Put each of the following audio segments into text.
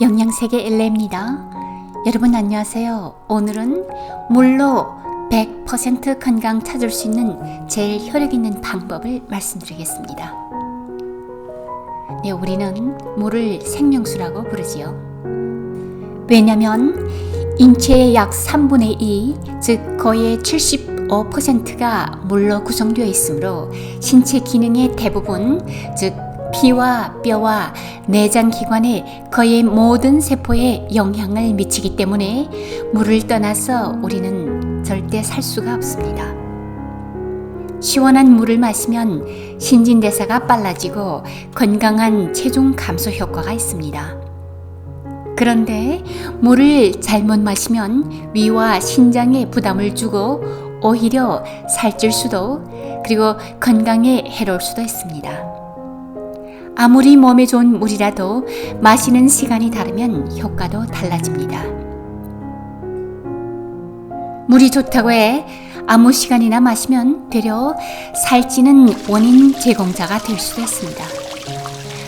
영양세계 엘레입니다. 여러분 안녕하세요. 오늘은 물로 100% 건강 찾을 수 있는 제일 효력 있는 방법을 말씀드리겠습니다. 네, 우리는 물을 생명수라고 부르지요. 왜냐면 인체의 약 3분의 2, 즉 거의 75%가 물로 구성되어 있으므로 신체 기능의 대부분, 즉 피와 뼈와 내장 기관의 거의 모든 세포에 영향을 미치기 때문에 물을 떠나서 우리는 절대 살 수가 없습니다. 시원한 물을 마시면 신진대사가 빨라지고 건강한 체중 감소 효과가 있습니다. 그런데 물을 잘못 마시면 위와 신장에 부담을 주고 오히려 살찔 수도 그리고 건강에 해로울 수도 있습니다. 아무리 몸에 좋은 물이라도 마시는 시간이 다르면 효과도 달라집니다. 물이 좋다고 해 아무 시간이나 마시면 되려 살찌는 원인 제공자가 될 수도 있습니다.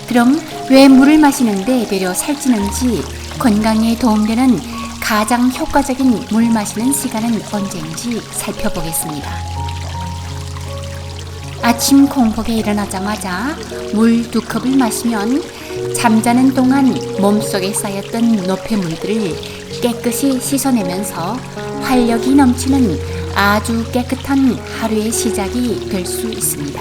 그럼 왜 물을 마시는데 되려 살찌는지 건강에 도움되는 가장 효과적인 물 마시는 시간은 언제인지 살펴보겠습니다. 아침 공복에 일어나자마자 물 두 컵을 마시면 잠자는 동안 몸속에 쌓였던 노폐물들을 깨끗이 씻어내면서 활력이 넘치는 아주 깨끗한 하루의 시작이 될 수 있습니다.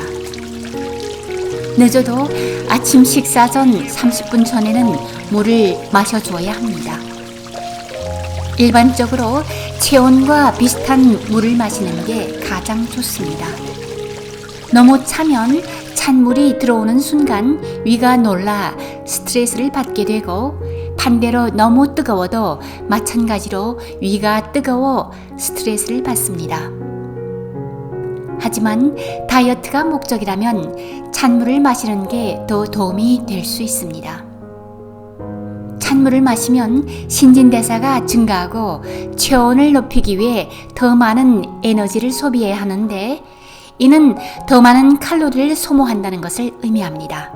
늦어도 아침 식사 전 30분 전에는 물을 마셔줘야 합니다. 일반적으로 체온과 비슷한 물을 마시는 게 가장 좋습니다. 너무 차면 찬물이 들어오는 순간 위가 놀라 스트레스를 받게 되고 반대로 너무 뜨거워도 마찬가지로 위가 뜨거워 스트레스를 받습니다. 하지만 다이어트가 목적이라면 찬물을 마시는 게 더 도움이 될 수 있습니다. 찬물을 마시면 신진대사가 증가하고 체온을 높이기 위해 더 많은 에너지를 소비해야 하는데 이는 더 많은 칼로리를 소모한다는 것을 의미합니다.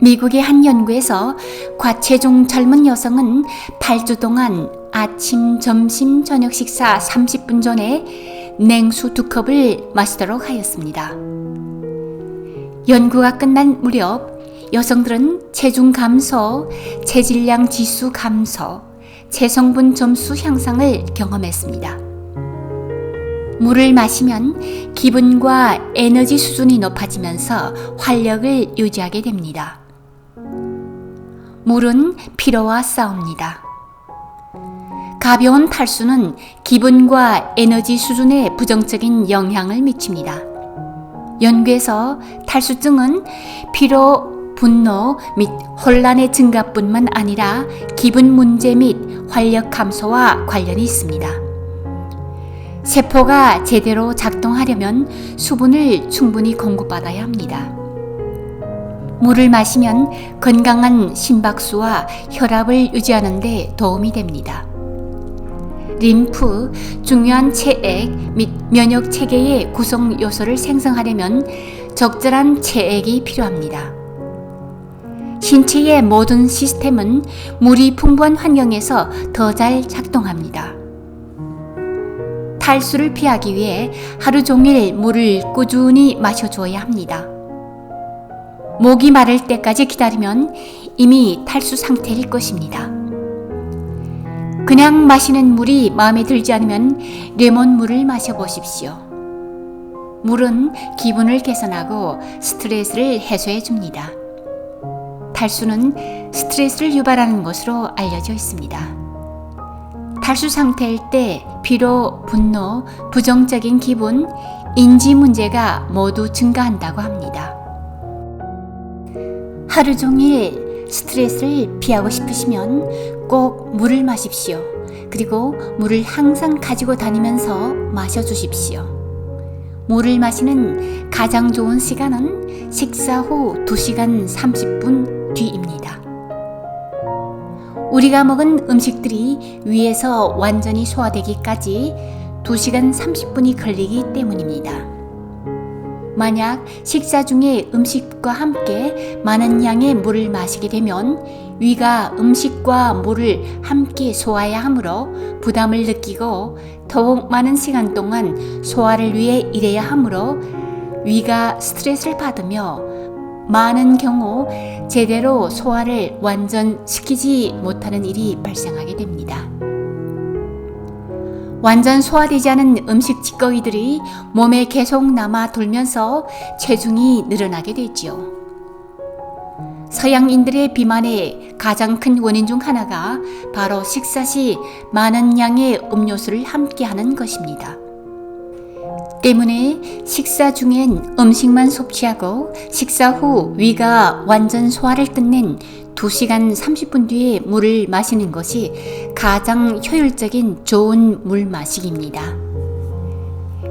미국의 한 연구에서 과체중 젊은 여성은 8주 동안 아침, 점심, 저녁 식사 30분 전에 냉수 두 컵을 마시도록 하였습니다. 연구가 끝난 무렵 여성들은 체중 감소, 체질량 지수 감소, 체성분 점수 향상을 경험했습니다. 물을 마시면 기분과 에너지 수준이 높아지면서 활력을 유지하게 됩니다. 물은 피로와 싸웁니다. 가벼운 탈수는 기분과 에너지 수준에 부정적인 영향을 미칩니다. 연구에서 탈수증은 피로, 분노 및 혼란의 증가뿐만 아니라 기분 문제 및 활력 감소와 관련이 있습니다. 세포가 제대로 작동하려면 수분을 충분히 공급받아야 합니다. 물을 마시면 건강한 심박수와 혈압을 유지하는 데 도움이 됩니다. 림프, 중요한 체액 및 면역 체계의 구성 요소를 생성하려면 적절한 체액이 필요합니다. 신체의 모든 시스템은 물이 풍부한 환경에서 더 잘 작동합니다. 탈수를 피하기 위해 하루 종일 물을 꾸준히 마셔줘야 합니다. 목이 마를 때까지 기다리면 이미 탈수 상태일 것입니다. 그냥 마시는 물이 마음에 들지 않으면 레몬 물을 마셔보십시오. 물은 기분을 개선하고 스트레스를 해소해 줍니다. 탈수는 스트레스를 유발하는 것으로 알려져 있습니다. 탈수 상태일 때 피로, 분노, 부정적인 기분, 인지 문제가 모두 증가한다고 합니다. 하루 종일 스트레스를 피하고 싶으시면 꼭 물을 마십시오. 그리고 물을 항상 가지고 다니면서 마셔 주십시오. 물을 마시는 가장 좋은 시간은 식사 후 2시간 30분 뒤입니다. 우리가 먹은 음식들이 위에서 완전히 소화되기까지 2시간 30분이 걸리기 때문입니다. 만약 식사 중에 음식과 함께 많은 양의 물을 마시게 되면 위가 음식과 물을 함께 소화해야 하므로 부담을 느끼고 더욱 많은 시간 동안 소화를 위해 일해야 하므로 위가 스트레스를 받으며 많은 경우 제대로 소화를 완전 시키지 못하는 일이 발생하게 됩니다. 완전 소화되지 않은 음식 찌꺼기들이 몸에 계속 남아 돌면서 체중이 늘어나게 되지요. 서양인들의 비만의 가장 큰 원인 중 하나가 바로 식사 시 많은 양의 음료수를 함께 하는 것입니다. 때문에 식사 중엔 음식만 섭취하고 식사 후 위가 완전 소화를 끝낸 2시간 30분 뒤에 물을 마시는 것이 가장 효율적인 좋은 물 마시기입니다.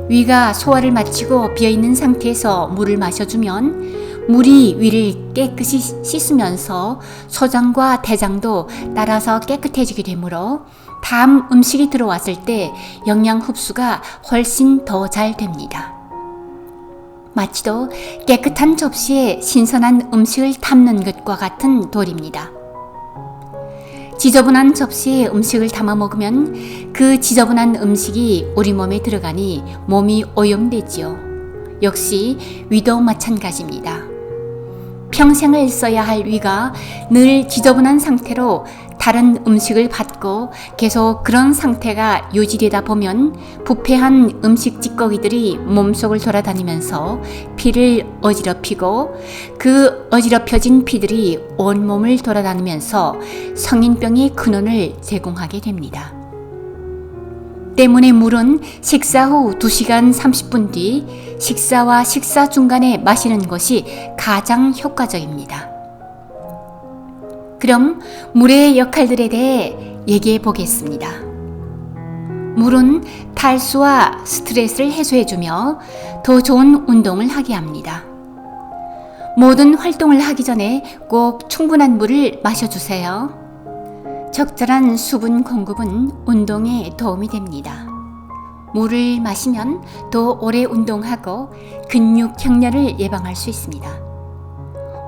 위가 소화를 마치고 비어있는 상태에서 물을 마셔주면 물이 위를 깨끗이 씻으면서 소장과 대장도 따라서 깨끗해지게 되므로 다음 음식이 들어왔을 때 영양 흡수가 훨씬 더 잘 됩니다. 마치도 깨끗한 접시에 신선한 음식을 담는 것과 같은 도리입니다. 지저분한 접시에 음식을 담아 먹으면 그 지저분한 음식이 우리 몸에 들어가니 몸이 오염되지요. 역시 위도 마찬가지입니다. 평생을 써야 할 위가 늘 지저분한 상태로 다른 음식을 받고 계속 그런 상태가 유지되다 보면 부패한 음식 찌꺼기들이 몸속을 돌아다니면서 피를 어지럽히고 그 어지럽혀진 피들이 온몸을 돌아다니면서 성인병의 근원을 제공하게 됩니다. 때문에 물은 식사 후 2시간 30분 뒤 식사와 식사 중간에 마시는 것이 가장 효과적입니다. 그럼 물의 역할들에 대해 얘기해 보겠습니다. 물은 탈수와 스트레스를 해소해주며 더 좋은 운동을 하게 합니다. 모든 활동을 하기 전에 꼭 충분한 물을 마셔주세요. 적절한 수분 공급은 운동에 도움이 됩니다. 물을 마시면 더 오래 운동하고 근육 경련을 예방할 수 있습니다.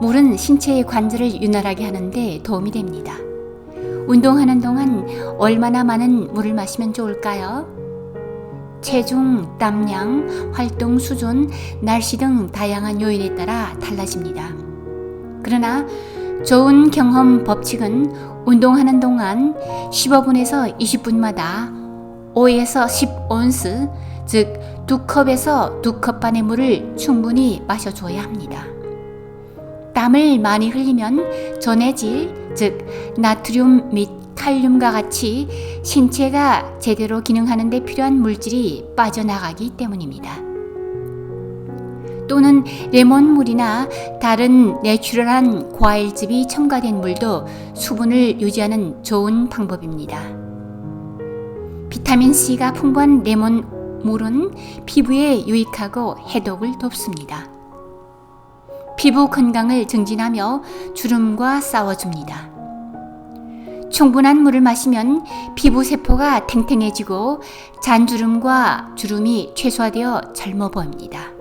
물은 신체의 관절을 윤활하게 하는데 도움이 됩니다. 운동하는 동안 얼마나 많은 물을 마시면 좋을까요? 체중, 땀량, 활동 수준, 날씨 등 다양한 요인에 따라 달라집니다. 그러나 좋은 경험 법칙은 운동하는 동안 15분에서 20분마다 5에서 10온스, 즉 두 컵에서 두 컵 반의 물을 충분히 마셔줘야 합니다. 땀을 많이 흘리면 전해질, 즉 나트륨 및 칼륨과 같이 신체가 제대로 기능하는 데 필요한 물질이 빠져나가기 때문입니다. 또는 레몬물이나 다른 내추럴한 과일즙이 첨가된 물도 수분을 유지하는 좋은 방법입니다. 비타민 C가 풍부한 레몬물은 피부에 유익하고 해독을 돕습니다. 피부 건강을 증진하며 주름과 싸워줍니다. 충분한 물을 마시면 피부 세포가 탱탱해지고 잔주름과 주름이 최소화되어 젊어 보입니다.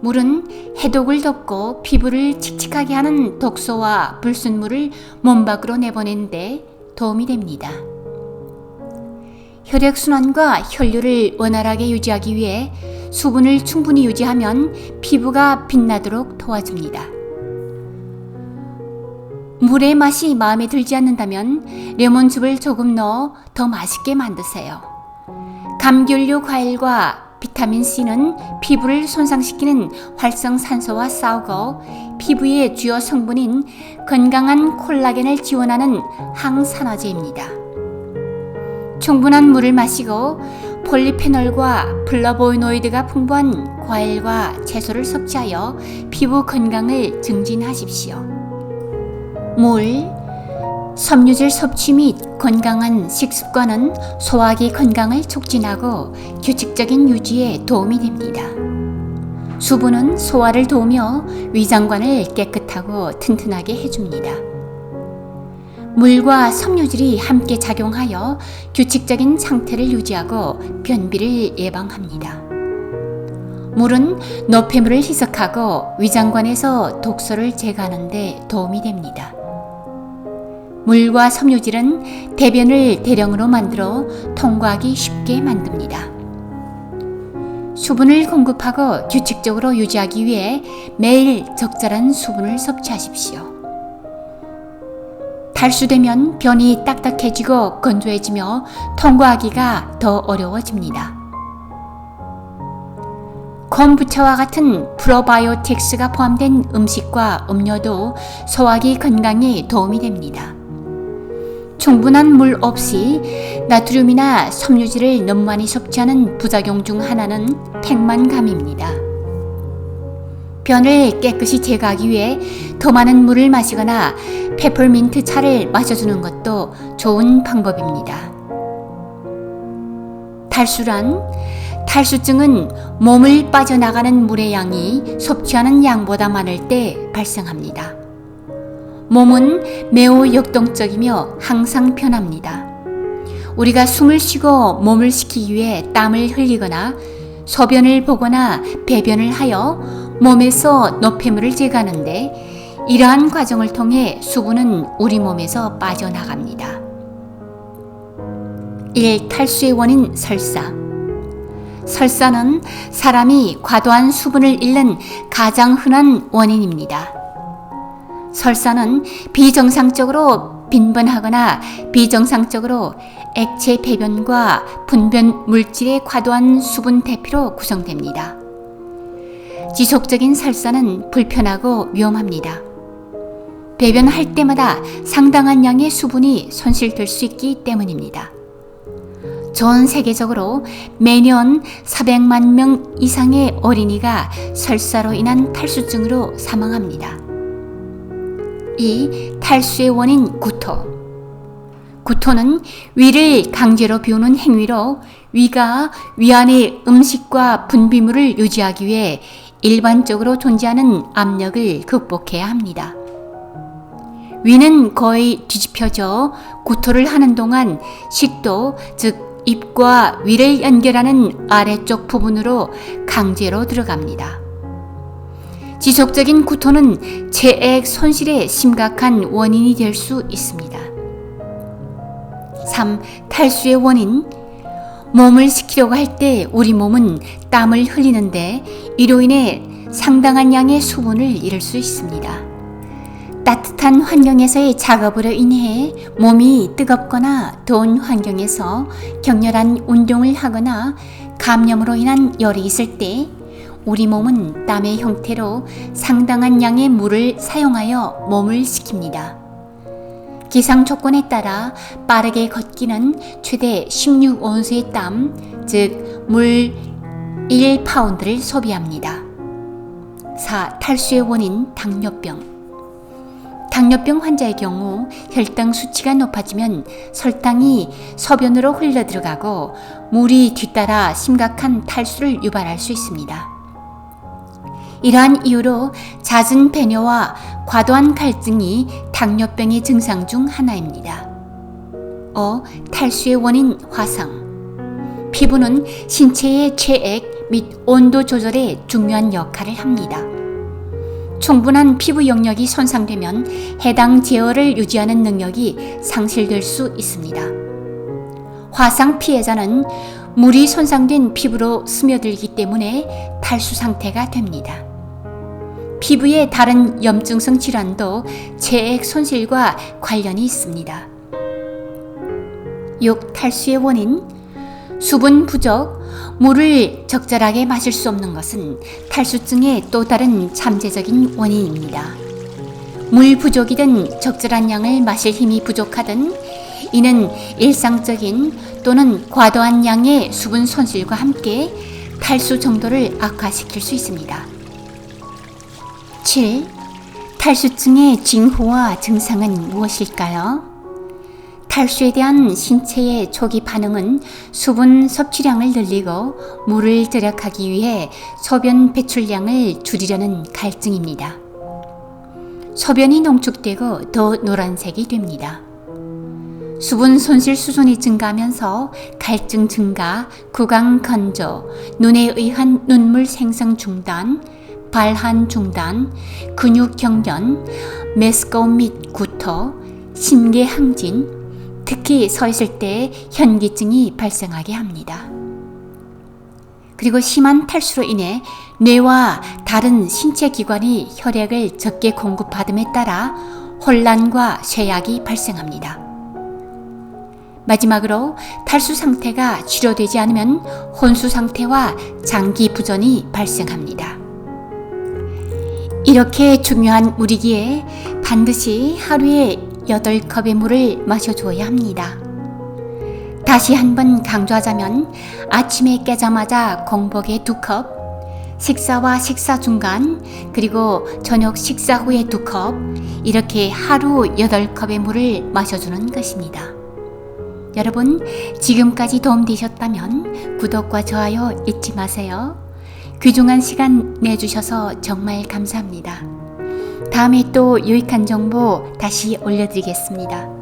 물은 해독을 덮고 피부를 칙칙하게 하는 독소와 불순물을 몸 밖으로 내보내는데 도움이 됩니다. 혈액순환과 혈류를 원활하게 유지하기 위해 수분을 충분히 유지하면 피부가 빛나도록 도와줍니다. 물의 맛이 마음에 들지 않는다면 레몬즙을 조금 넣어 더 맛있게 만드세요. 감귤류 과일과 비타민 C는 피부를 손상시키는 활성산소와 싸우고 피부의 주요 성분인 건강한 콜라겐을 지원하는 항산화제입니다. 충분한 물을 마시고 폴리페놀과 플라보이노이드가 풍부한 과일과 채소를 섭취하여 피부 건강을 증진하십시오. 물, 섬유질 섭취 및 건강한 식습관은 소화기 건강을 촉진하고 규칙적인 유지에 도움이 됩니다. 수분은 소화를 도우며 위장관을 깨끗하고 튼튼하게 해줍니다. 물과 섬유질이 함께 작용하여 규칙적인 상태를 유지하고 변비를 예방합니다. 물은 노폐물을 희석하고 위장관에서 독소를 제거하는 데 도움이 됩니다. 물과 섬유질은 대변을 대령으로 만들어 통과하기 쉽게 만듭니다. 수분을 공급하고 규칙적으로 유지하기 위해 매일 적절한 수분을 섭취하십시오. 탈수되면 변이 딱딱해지고 건조해지며 통과하기가 더 어려워집니다. 콤부차와 같은 프로바이오틱스가 포함된 음식과 음료도 소화기 건강에 도움이 됩니다. 충분한 물 없이 나트륨이나 섬유질을 너무 많이 섭취하는 부작용 중 하나는 팽만감입니다. 변을 깨끗이 제거하기 위해 더 많은 물을 마시거나 페퍼민트 차를 마셔주는 것도 좋은 방법입니다. 탈수란 탈수증은 몸을 빠져나가는 물의 양이 섭취하는 양보다 많을 때 발생합니다. 몸은 매우 역동적이며 항상 변합니다. 우리가 숨을 쉬고 몸을 식히기 위해 땀을 흘리거나 소변을 보거나 배변을 하여 몸에서 노폐물을 제거하는데 이러한 과정을 통해 수분은 우리 몸에서 빠져나갑니다. 1. 탈수의 원인 설사 설사는 사람이 과도한 수분을 잃는 가장 흔한 원인입니다. 설사는 비정상적으로 빈번하거나 비정상적으로 액체 배변과 분변 물질의 과도한 수분 대피로 구성됩니다. 지속적인 설사는 불편하고 위험합니다. 배변할 때마다 상당한 양의 수분이 손실될 수 있기 때문입니다. 전 세계적으로 매년 400만 명 이상의 어린이가 설사로 인한 탈수증으로 사망합니다. 이 탈수의 원인 구토. 구토는 위를 강제로 비우는 행위로 위가 위 안의 음식과 분비물을 유지하기 위해 일반적으로 존재하는 압력을 극복해야 합니다. 위는 거의 뒤집혀져 구토를 하는 동안 식도, 즉 입과 위를 연결하는 아래쪽 부분으로 강제로 들어갑니다. 지속적인 구토는 체액 손실의 심각한 원인이 될 수 있습니다. 3. 탈수의 원인 몸을 식히려고 할 때 우리 몸은 땀을 흘리는데 이로 인해 상당한 양의 수분을 잃을 수 있습니다. 따뜻한 환경에서의 작업으로 인해 몸이 뜨겁거나 더운 환경에서 격렬한 운동을 하거나 감염으로 인한 열이 있을 때 우리 몸은 땀의 형태로 상당한 양의 물을 사용하여 몸을 식힙니다. 기상 조건에 따라 빠르게 걷기는 최대 16온수의 땀, 즉 물 1파운드를 소비합니다. 4. 탈수의 원인 당뇨병. 당뇨병 환자의 경우 혈당 수치가 높아지면 설탕이 소변으로 흘러 들어가고 물이 뒤따라 심각한 탈수를 유발할 수 있습니다. 이러한 이유로 잦은 배뇨와 과도한 갈증이 당뇨병의 증상 중 하나입니다. 어, 탈수의 원인 화상. 피부는 신체의 체액 및 온도 조절에 중요한 역할을 합니다. 충분한 피부 영역이 손상되면 해당 제어를 유지하는 능력이 상실될 수 있습니다. 화상 피해자는 물이 손상된 피부로 스며들기 때문에 탈수 상태가 됩니다. 피부의 다른 염증성 질환도 체액 손실과 관련이 있습니다. 6. 탈수의 원인 수분 부족, 물을 적절하게 마실 수 없는 것은 탈수증의 또 다른 잠재적인 원인입니다. 물 부족이든 적절한 양을 마실 힘이 부족하든 이는 일상적인 또는 과도한 양의 수분 손실과 함께 탈수 정도를 악화시킬 수 있습니다. 7. 탈수증의 징후와 증상은 무엇일까요? 탈수에 대한 신체의 초기 반응은 수분 섭취량을 늘리고 물을 절약하기 위해 소변 배출량을 줄이려는 갈증입니다. 소변이 농축되고 더 노란색이 됩니다. 수분 손실 수준이 증가하면서 갈증 증가, 구강 건조, 눈에 의한 눈물 생성 중단, 발한 중단, 근육 경련, 메스꺼 및 구토, 심계 항진, 특히 서 있을 때 현기증이 발생하게 합니다. 그리고 심한 탈수로 인해 뇌와 다른 신체 기관이 혈액을 적게 공급받음에 따라 혼란과 쇠약이 발생합니다. 마지막으로 탈수 상태가 치료되지 않으면 혼수 상태와 장기 부전이 발생합니다. 이렇게 중요한 물이기에 반드시 하루에 8컵의 물을 마셔줘야 합니다. 다시 한번 강조하자면 아침에 깨자마자 공복에 2컵, 식사와 식사 중간, 그리고 저녁 식사 후에 2컵, 이렇게 하루 8컵의 물을 마셔주는 것입니다. 여러분, 지금까지 도움되셨다면 구독과 좋아요 잊지 마세요. 귀중한 시간 내주셔서 정말 감사합니다. 다음에 또 유익한 정보 다시 올려드리겠습니다.